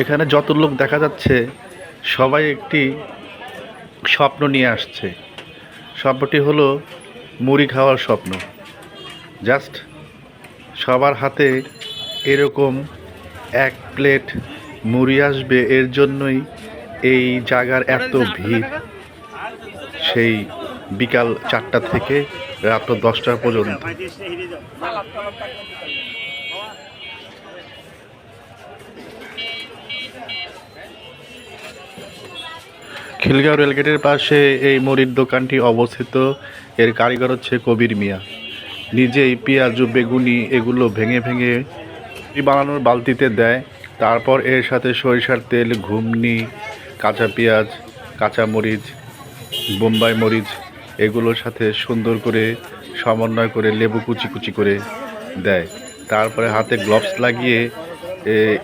এখানে যত লোক দেখা যাচ্ছে, সবাই একটি স্বপ্ন নিয়ে আসছে। স্বপ্নটি হলো মুড়ি খাওয়ার স্বপ্ন। জাস্ট সবার হাতে এরকম এক প্লেট মুড়ি আসবে, এর জন্যই এই জায়গার এত ভিড়। সেই বিকাল চারটা থেকে রাত দশটা পর্যন্ত। খিলগাঁও রেলগেটের পাশে এই মুড়ির দোকানটি অবস্থিত। এর কারিগর হচ্ছে কবির মিয়া। নিজেই পেঁয়াজু, বেগুনি এগুলো ভেঙে ভেঙে বানানোর বালতিতে দেয়। তারপর এর সাথে সরিষার তেল ঘুমনি কাঁচা পেঁয়াজ, কাঁচা মরিচ, বোম্বাই মরিচ এগুলোর সাথে সুন্দর করে সমন্বয় করে লেবু কুচি কুচি করে দেয়। তারপরে হাতে গ্লোভস লাগিয়ে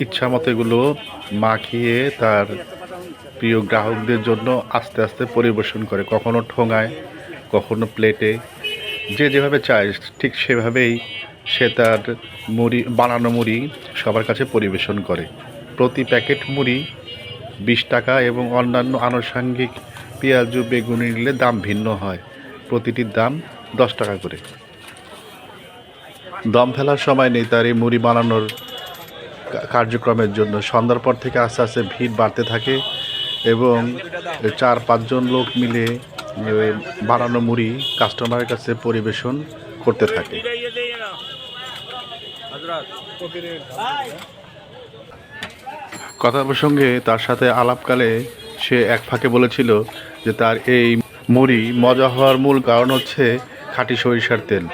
ইচ্ছা মতো এগুলো মাখিয়ে তার প্রিয় গ্রাহকদের জন্য আস্তে আস্তে পরিবেশন করে, কখনো ঠোঙায়, কখনো প্লেটে। যে যেভাবে চায়, ঠিক সেভাবেই সে তার মুড়ি, বানানো মুড়ি সবার কাছে পরিবেশন করে। প্রতি প্যাকেট মুড়ি বিশ টাকা এবং অন্যান্য আনুষঙ্গিক পেঁয়াজু বেগুনি নিলে দাম ভিন্ন হয়। প্রতিটির দাম দশ টাকা করে। দম ফেলার সময় নেই তার এই মুড়ি বানানোর কার্যক্রমের জন্য। সন্ধ্যার পর থেকে আস্তে আস্তে ভিড় বাড়তে থাকে। এবং চার, পাঁচজন লোক মিলে বানানো মুড়ি কাস্টমারের কাছে পরিবেশন করতে থাকে। কথা প্রসঙ্গে তার সাথে আলাপকালে সে এক ফাঁকে বলেছিল যে তার এই মুড়ি মজা হওয়ার মূল কারণ হচ্ছে খাঁটি সরিষার তেল।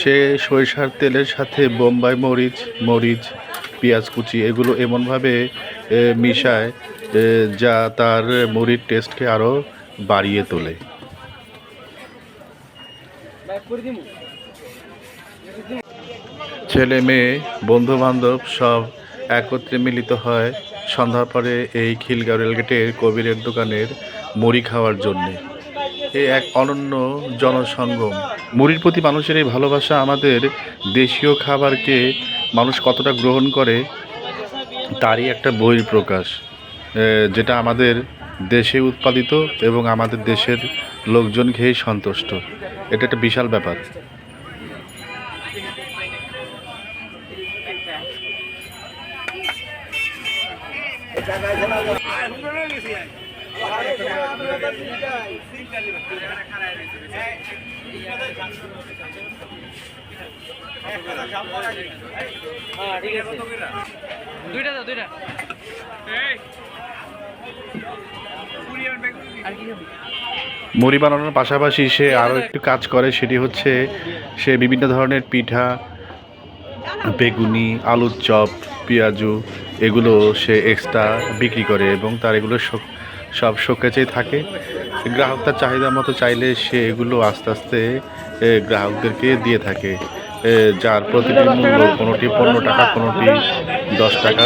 সে সরিষার তেলের সাথে বোম্বাই মরিচ মরিচ, পেঁয়াজ কুচি এগুলো এমনভাবে মিশায় যা তার মুড়ির টেস্টকে আরও বাড়িয়ে তোলে। ছেলে, মেয়ে বন্ধু বান্ধব সব একত্রে মিলিত হয় সন্ধ্যার পরে এই খিলগাঁও রেলগেটের কবিরের দোকানের মুড়ি খাওয়ার জন্যে। এ এক অনন্য জনসঙ্গম। মুড়ির প্রতি মানুষের এই ভালোবাসা আমাদের দেশীয় খাবারকে মানুষ কতটা গ্রহণ করে, তারই একটা বহির প্রকাশ যেটা আমাদের দেশে উৎপাদিত এবং আমাদের দেশের লোকজন খেয়েই সন্তুষ্ট। এটা একটা বিশাল ব্যাপার। হ্যাঁ দুইটা দুইটা? মুড়ি বানানোর পাশাপাশি সে আরও একটু কাজ করে, সেটি হচ্ছে সে বিভিন্ন ধরনের পিঠা, বেগুনি, আলুর চপ, পেঁয়াজু, এগুলো সে এক্সট্রা বিক্রি করে এবং তার এগুলো সব শোকেচেই থাকে। গ্রাহক তার চাহিদা মতো চাইলে সে এগুলো আস্তে আস্তে গ্রাহকদেরকে দিয়ে থাকে। যার প্রতিটি মূল্য কোনোটি পনেরো টাকা, কোনোটি দশ টাকা।